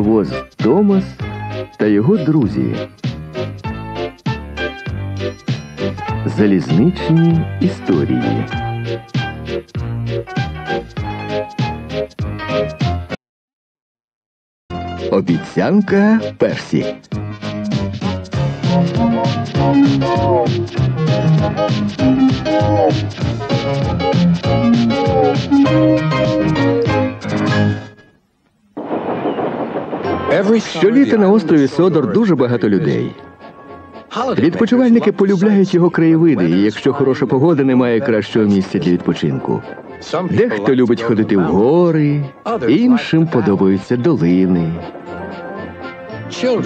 Паровоз Томас та його друзі. Залізничні історії. Обіцянка Персі. Щоліта на острові Содор дуже багато людей. Відпочивальники полюбляють його краєвиди, і якщо хороша погода, немає кращого місця для відпочинку. Дехто любить ходити в гори, іншим подобаються долини.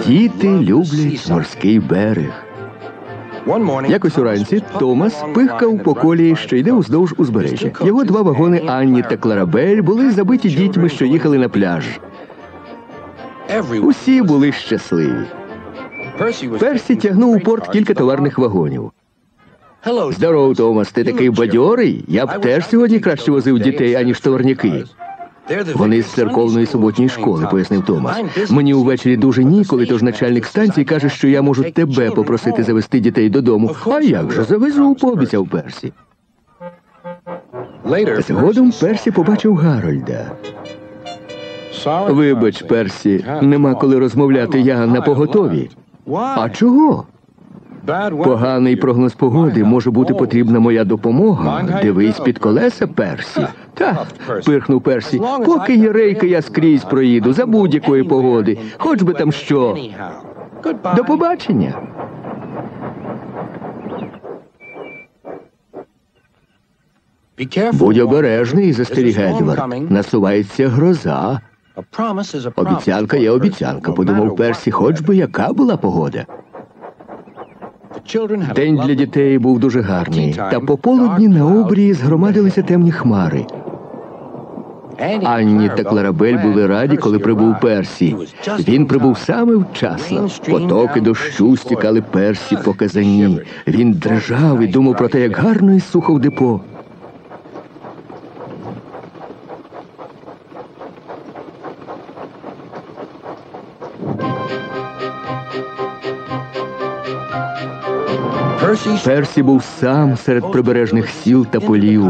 Діти люблять морський берег. Якось уранці Томас пихкав по колії, що йде уздовж узбережжя. Його два вагони Анні та Кларабель були забиті дітьми, що їхали на пляж. Усі були щасливі. Персі тягнув у порт кілька товарних вагонів. Здоров, Томас, ти такий бадьорий. Я б теж сьогодні краще возив дітей, аніж товарняки. Вони з церковної суботньої школи, пояснив Томас. Мені увечері дуже ніколи, тож начальник станції каже, що я можу тебе попросити завести дітей додому. А як же завезу, пообіцяв Персі. Згодом Персі побачив Гарольда. Вибач, Персі, нема коли розмовляти, я на поготові. А чого? Поганий прогноз погоди може бути потрібна моя допомога. Дивись під колеса, Персі. Та, пирхнув Персі. Поки є рейки, я скрізь проїду за будь-якої погоди. Хоч би там що. До побачення. Будь обережний, застерігає Едвард. Насувається гроза. Обіцянка є обіцянка, подумав Персі, хоч би яка була погода. День для дітей був дуже гарний, та пополудні на обрії згромадилися темні хмари. Анні та Кларабель були раді, коли прибув Персі. Він прибув саме вчасно. Потоки дощу стікали Персі по казані. Він дрижав і думав про те, як гарно і сухо в депо. Персі був сам серед прибережних сіл та полів.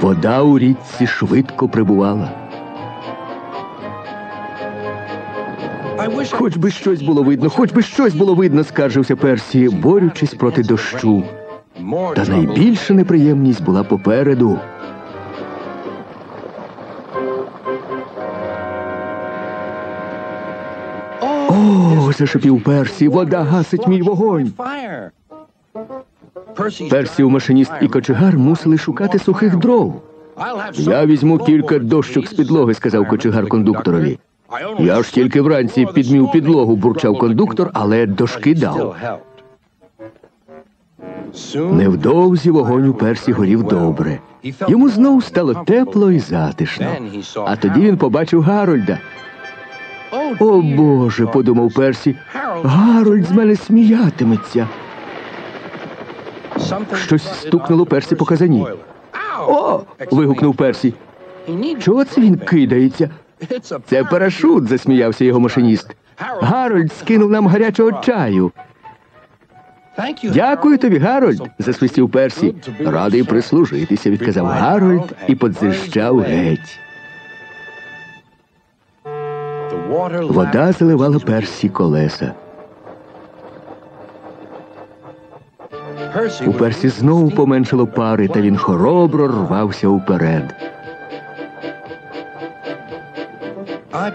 Вода у річці швидко прибувала. Хоч би щось було видно, хоч би щось було видно, скаржився Персі, борючись проти дощу. Та найбільша неприємність була попереду. Зашипів Персі, вода гасить мій вогонь. Персі, машиніст і кочегар мусили шукати сухих дров. Я візьму кілька дощок з підлоги, сказав кочегар кондукторові. Я ж тільки вранці підмів підлогу, бурчав кондуктор, але дошки дав. Невдовзі вогонь у персі горів добре. Йому знов стало тепло і затишно. А тоді він побачив Гарольда. О Боже, подумав Персі, Гарольд з мене сміятиметься. Щось стукнуло Персі по казані. О. вигукнув Персі. Чого це він кидається? Це парашут, засміявся його машиніст. Гарольд скинув нам гарячого чаю. Дякую тобі, Гарольд, засвистів Персі. Радий прислужитися, відказав Гарольд і подзищав геть. Вода заливала персі колеса. У персі знову поменшало пари, та він хоробро рвався уперед.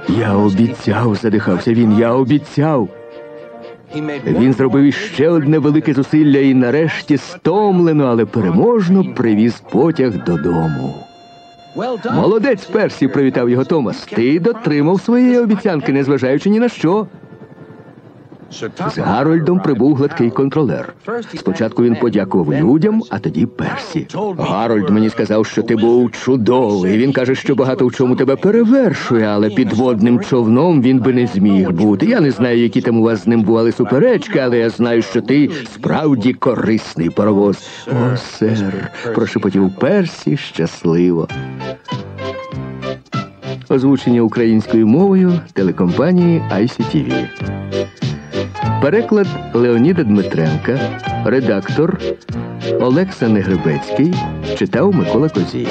Я обіцяв, задихався він, я обіцяв. Він зробив іще одне велике зусилля і нарешті стомлено, але переможно привіз потяг додому. Молодець Персі, привітав його Томас. Ти дотримав своєї обіцянки, незважаючи ні на що. З Гарольдом прибув гладкий контролер. Спочатку він подякував людям, а тоді Персі. Гарольд мені сказав, що ти був чудовий. Він каже, що багато в чому тебе перевершує, але підводним човном він би не зміг бути. Я не знаю, які там у вас з ним бували суперечки, але я знаю, що ти справді корисний паровоз. О, сер, прошепотів Персі щасливо. Озвучення українською мовою телекомпанії ICTV. Переклад Леоніда Дмитренка, редактор Олекса Негребецький читав Микола Козій.